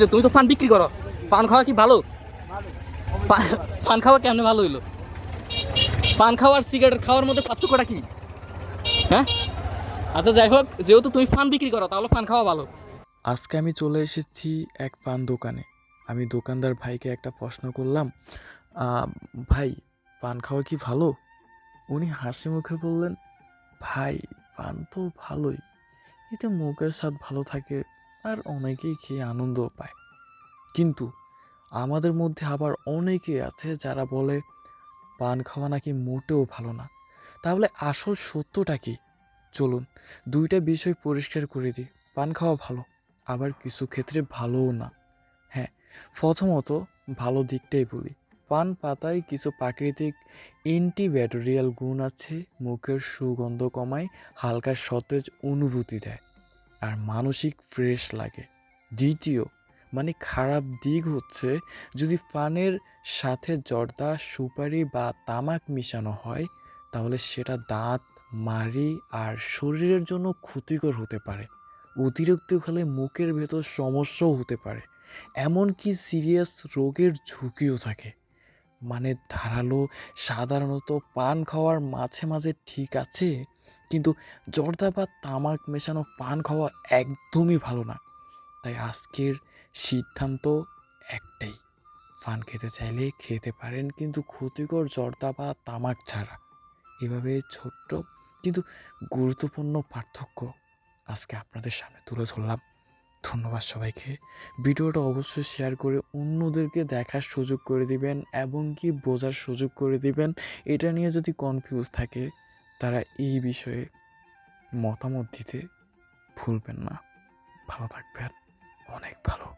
যে তুমি তো পান বিক্রি করো। পান খাওয়া কি ভালো? পান খাওয়া কেমনে ভালো হইল? পান খাওয়া আর সিগারেট খাওয়ার মধ্যে পার্থক্যটা কি? হ্যাঁ? আচ্ছা যাই হোক যেহেতু তুমি পান বিক্রি করো তাহলে পান খাওয়া ভালো। আজকে আমি চলে এসেছি এক পান দোকানে। আমি দোকানদার ভাইকে একটা প্রশ্ন করলাম ভাই পান খাওয়া কি ভালো? উনি হাসি মুখে বললেন ভাই পান তো ভালোই। এতে মুখের স্বাদ ভালো থাকে আর অনেকেই খেয়ে আনন্দও পায়। কিন্তু আমাদের মধ্যে আবার অনেকে আছে যারা বলে, পান খাওয়া নাকি মোটেও ভালো না। তাহলে আসল সত্যটা কি? চলুন, দুইটা বিষয় পরিষ্কার করে দিই। পান খাওয়া ভালো, আবার কিছু ক্ষেত্রে ভালোও না। হ্যাঁ প্রথমত ভালো দিকটাই বলি। পান পাতায় কিছু প্রাকৃতিক অ্যান্টিব্যাকটেরিয়াল গুণ আছে, মুখের সুগন্ধ কমায়, হালকা সতেজ অনুভূতি দেয়। আর মানসিক ফ্রেশ লাগে। দ্বিতীয় মানে খারাপ দিক হচ্ছে যদি পানের সাথে জর্দা, সুপারি বা তামাক মিশানো হয়, তাহলে সেটা দাঁত, মাড়ি আর শরীরের জন্য ক্ষতিকর হতে পারে। অতিরিক্ত খেলে মুখের ভেতর সমস্যাও হতে পারে। এমনকি সিরিয়াস রোগের ঝুঁকিও থাকে। মানে ধারালো, সাধারণত পান খাওয়ার মাঝে মাঝে ঠিক আছে কিন্তু জর্দা বা তামাক মেশানো পান খাওয়া একদমই ভালো না। তাই আজকের সিদ্ধান্ত একটাই, পান খেতে চাইলে খেতে পারেন কিন্তু ক্ষতিকর জর্দা বা তামাক ছাড়া। এভাবে ছোট্ট কিন্তু গুরুত্বপূর্ণ পার্থক্য আজকে আপনাদের সামনে তুলে ধরলাম। ধন্যবাদ সবাইকে। ভিডিওটা অবশ্যই শেয়ার করে অন্যদেরকে দেখার সুযোগ করে দিবেন এবং কি বোঝার সুযোগ করে দিবেন, এটা নিয়ে যদি কনফিউজ থাকে তারা এই বিষয়ে মতামত দিতে ভুলবেন না। ভালো থাকবেন। অনেক ভালো।